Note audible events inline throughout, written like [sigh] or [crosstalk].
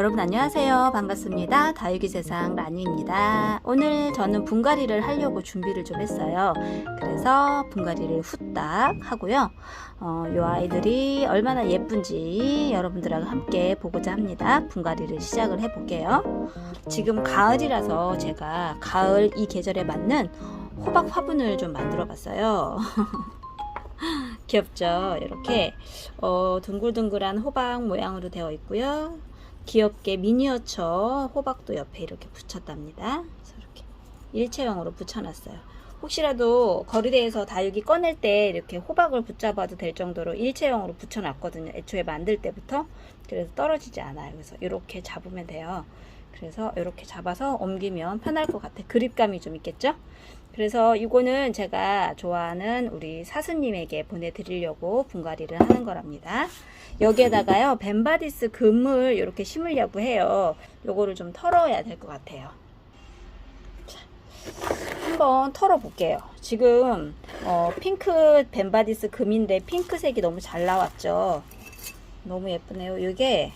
여러분 안녕하세요. 반갑습니다. 다육이 세상 라니입니다. 오늘 저는 분갈이를 하려고 준비를 좀 했어요. 그래서 분갈이를 후딱 하고요. 어, 요 아이들이 얼마나 예쁜지 여러분들하고 함께 보고자 합니다. 분갈이를 시작을 해볼게요. 지금 가을이라서 제가 가을 이 계절에 맞는 호박 화분을 좀 만들어 봤어요. [laughs] 귀엽죠? 이렇게 어, 둥글둥글한 호박 모양으로 되어 있고요. 귀엽게 미니어처 호박도 옆에 이렇게 붙였답니다. 이렇게 일체형으로 붙여놨어요. 혹시라도 거리대에서 다육이 꺼낼 때 이렇게 호박을 붙잡아도 될 정도로 일체형으로 붙여놨거든요. 애초에 만들 때부터. 그래서 떨어지지 않아요. 그래서 이렇게 잡으면 돼요. 그래서 이렇게 잡아서 옮기면 편할 것 같아. 그립감이 좀 있겠죠? 그래서 이거는 제가 좋아하는 우리 사수님에게 보내드리려고 분갈이를 하는 거랍니다. 여기에다가요, 벤바디스 금을 이렇게 심으려고 해요. 요거를 좀 털어야 될 것 같아요. 자, 한번 털어볼게요. 지금, 어, 핑크 벤바디스 금인데 핑크색이 너무 잘 나왔죠. 너무 예쁘네요. 이게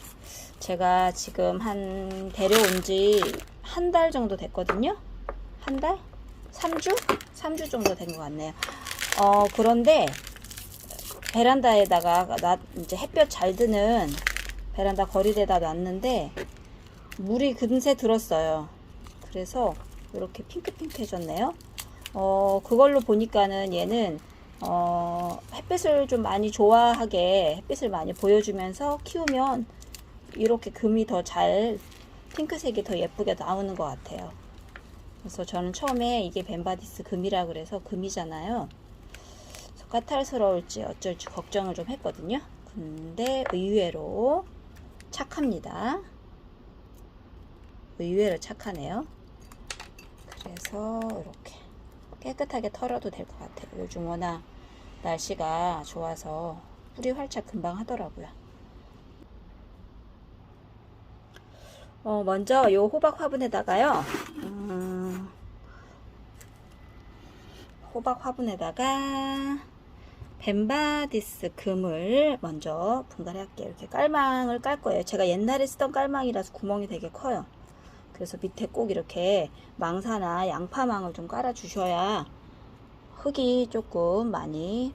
제가 지금 한 데려온 지 한 달 정도 됐거든요. 한 달? 3주? 3주 정도 된 것 같네요. 어, 그런데 베란다에다가 나 이제 햇볕 잘 드는 베란다 거리대다 놨는데 물이 금세 들었어요. 그래서 이렇게 핑크핑크해졌네요. 어, 그걸로 보니까는 얘는 어, 햇빛을 좀 많이 좋아하게 햇빛을 많이 보여주면서 키우면 이렇게 금이 더 잘 핑크색이 더 예쁘게 나오는 것 같아요. 그래서 저는 처음에 이게 벤바디스 금이라 그래서 금이잖아요. 까탈스러울지 어쩔지 걱정을 좀 했거든요. 근데 의외로 착합니다. 의외로 착하네요. 그래서 이렇게 깨끗하게 털어도 될 것 같아요. 요즘 워낙 날씨가 좋아서 뿌리 활착 금방 하더라고요. 어, 먼저 요 호박 화분에다가요. 음, 호박 화분에다가 벤바디스 금을 먼저 분갈이 할게요. 이렇게 깔망을 깔 거예요. 제가 옛날에 쓰던 깔망이라서 구멍이 되게 커요. 그래서 밑에 꼭 이렇게 망사나 양파망을 좀 깔아 주셔야 흙이 조금 많이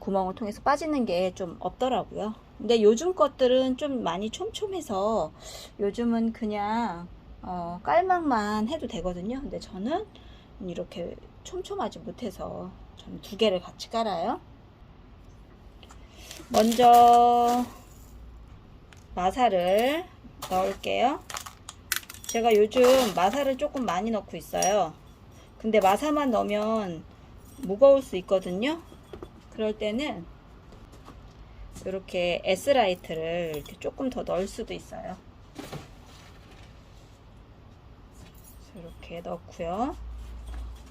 구멍을 통해서 빠지는 게 좀 없더라고요. 근데 요즘 것들은 좀 많이 촘촘해서 요즘은 그냥 어, 깔망만 해도 되거든요. 근데 저는 이렇게 촘촘하지 못해서 저는 두 개를 같이 깔아요. 먼저 마사를 넣을게요. 제가 요즘 마사를 조금 많이 넣고 있어요. 근데 마사만 넣으면 무거울 수 있거든요. 그럴 때는 이렇게 S라이트를 이렇게 조금 더 넣을 수도 있어요. 이렇게 넣고요.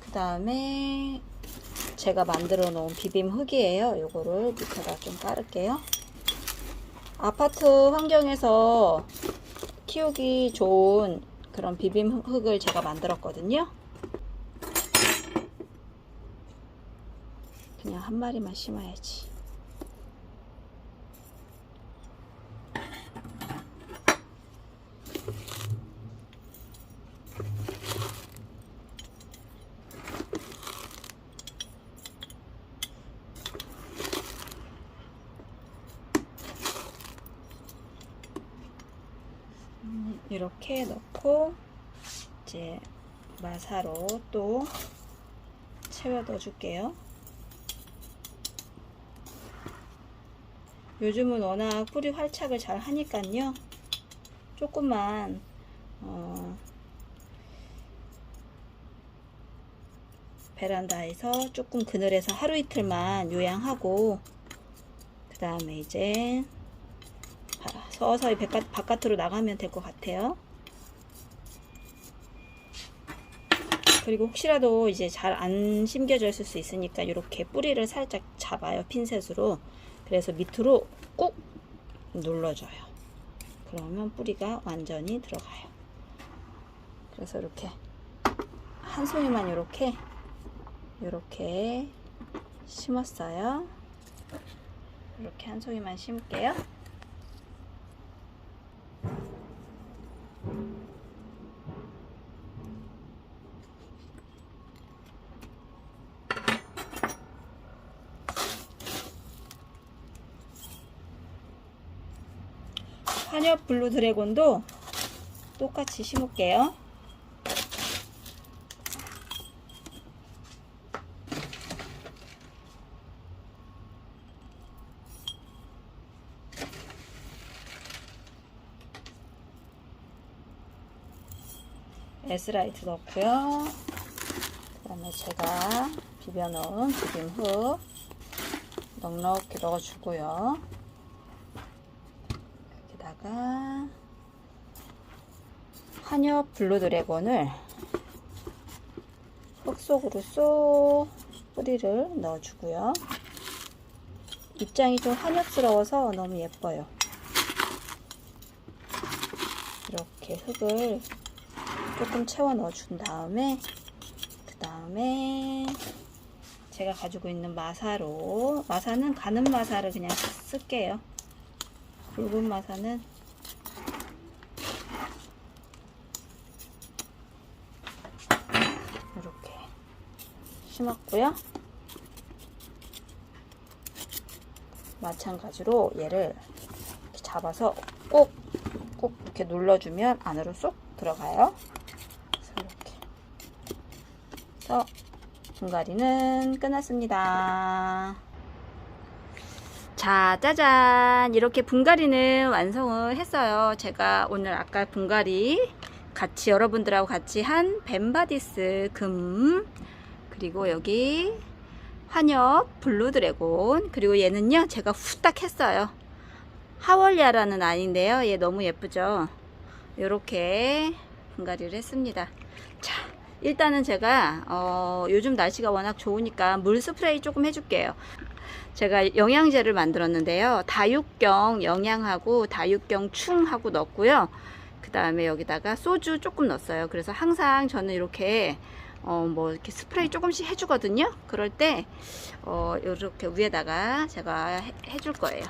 그 다음에 제가 만들어 놓은 비빔 흙이에요. 요거를 밑에다 좀 깔을게요. 아파트 환경에서 키우기 좋은 그런 비빔 흙을 제가 만들었거든요. 그냥 한 마리만 심어야지. 이렇게 넣고 이제 마사로 또 채워 넣어 줄게요. 요즘은 워낙 뿌리 활착을 잘 하니까요. 조금만 어, 베란다에서 조금 그늘에서 하루 이틀만 요양하고 그 다음에 이제 서서히 바깥, 바깥 으로 나가면 될 것 같아요. 그리고 혹시라도 이제 잘 안 심겨져 있을 수 있으니까 이렇게 뿌리를 살짝 잡아요. 핀셋으로. 그래서 밑으로 꾹 눌러줘요. 그러면 뿌리가 완전히 들어가요. 그래서 이렇게 한 송이만 이렇게 이렇게 심었어요. 이렇게 한 송이만 심을게요. 환엽 블루 드래곤도 똑같이 심을게요. 에스라이트 넣고요. 그 다음에 제가 비벼놓은 비빔흙 넉넉히 넣어주고요. 여기다가 한엽 블루 드래곤을 흙 속으로 쏙 뿌리를 넣어주고요. 입장이 좀 한엽스러워서 너무 예뻐요. 이렇게 흙을 조금 채워 넣어준 다음에 그 다음에 제가 가지고 있는 마사로 마사는 가는 마사를 그냥 쓸게요. 굵은 마사는 이렇게 심었고요. 마찬가지로 얘를 이렇게 잡아서 꼭, 꼭 이렇게 눌러주면 안으로 쏙 들어가요. 이렇게. 그래서 분갈이는 끝났습니다. 자, 짜잔. 이렇게 분갈이는 완성을 했어요. 제가 오늘 아까 분갈이 같이 여러분들하고 같이 한 벤바디스 금 그리고 여기 환엽 블루 드래곤 그리고 얘는요 제가 후딱 했어요. 하월리아라는 아이인데요. 얘 너무 예쁘죠? 이렇게 분갈이를 했습니다. 자 일단은 제가 어, 요즘 날씨가 워낙 좋으니까 물 스프레이 조금 해줄게요 제가 영양제를 만들었는데요 다육경 영양하고 다육경 충하고 넣었고요 그 다음에 여기다가 소주 조금 넣었어요 그래서 항상 저는 이렇게 어, 뭐 이렇게 스프레이 조금씩 해주거든요. 그럴 때 어, 이렇게 위에다가 제가 해, 해줄 거예요.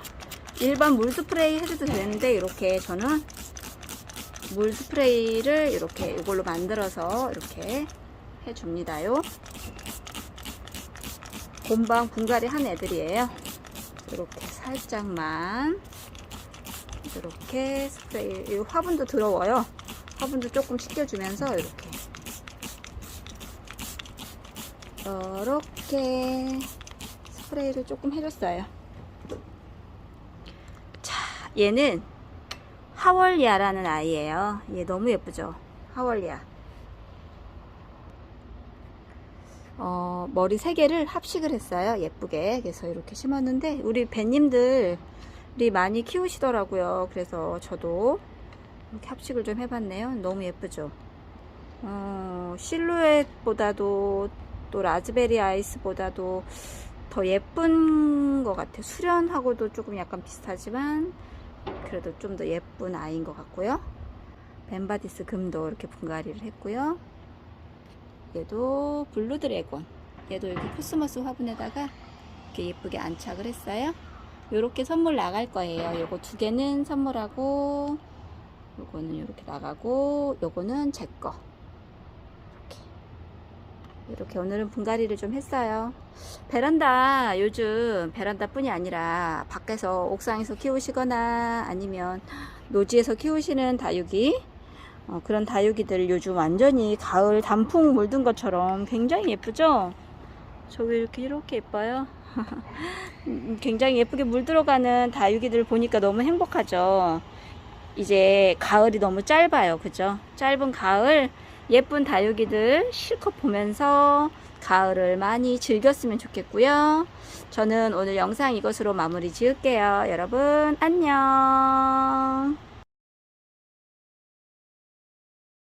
일반 물 스프레이 해줘도 되는데 이렇게 저는 물 스프레이를 이렇게 이걸로 만들어서 이렇게 해줍니다요. 곰방 분갈이 한 애들이에요. 이렇게 살짝만 이렇게 스프레이 이 화분도 더러워요. 화분도 조금 씻겨주면서 이렇게 이렇게 스프레이를 조금 해줬어요. 자, 얘는 하월리아라는 아이예요. 얘 너무 예쁘죠? 하월리아. 어, 머리 세 개를 합식을 했어요. 예쁘게. 그래서 이렇게 심었는데 우리 배님들이 많이 키우시더라고요. 그래서 저도 이렇게 합식을 좀 해봤네요. 너무 예쁘죠? 어, 실루엣보다도 또 라즈베리 아이스보다도 더 예쁜 것 같아요. 수련하고도 조금 약간 비슷하지만 그래도 좀 더 예쁜 아이인 것 같고요. 벤바디스 금도 이렇게 분갈이를 했고요. 얘도 블루 드래곤. 얘도 이렇게 코스모스 화분에다가 이렇게 예쁘게 안착을 했어요. 요렇게 선물 나갈 거예요. 요거 두 개는 선물하고 요거는 이렇게 나가고 요거는 제 거. 이렇게 오늘은 분갈이를 좀 했어요. 베란다 요즘 베란다 뿐이 아니라 밖에서 옥상에서 키우시거나 아니면 노지에서 키우시는 다육이 어, 그런 다육이들 요즘 완전히 가을 단풍 물든 것처럼 굉장히 예쁘죠? 저 왜 이렇게 이렇게 예뻐요? [laughs] 음, 굉장히 예쁘게 물 들어가는 다육이들 보니까 너무 행복하죠. 이제 가을이 너무 짧아요. 그죠? 짧은 가을 예쁜 다육이들 실컷 보면서 가을을 많이 즐겼으면 좋겠고요. 저는 오늘 영상 이것으로 마무리 지을게요. 여러분 안녕.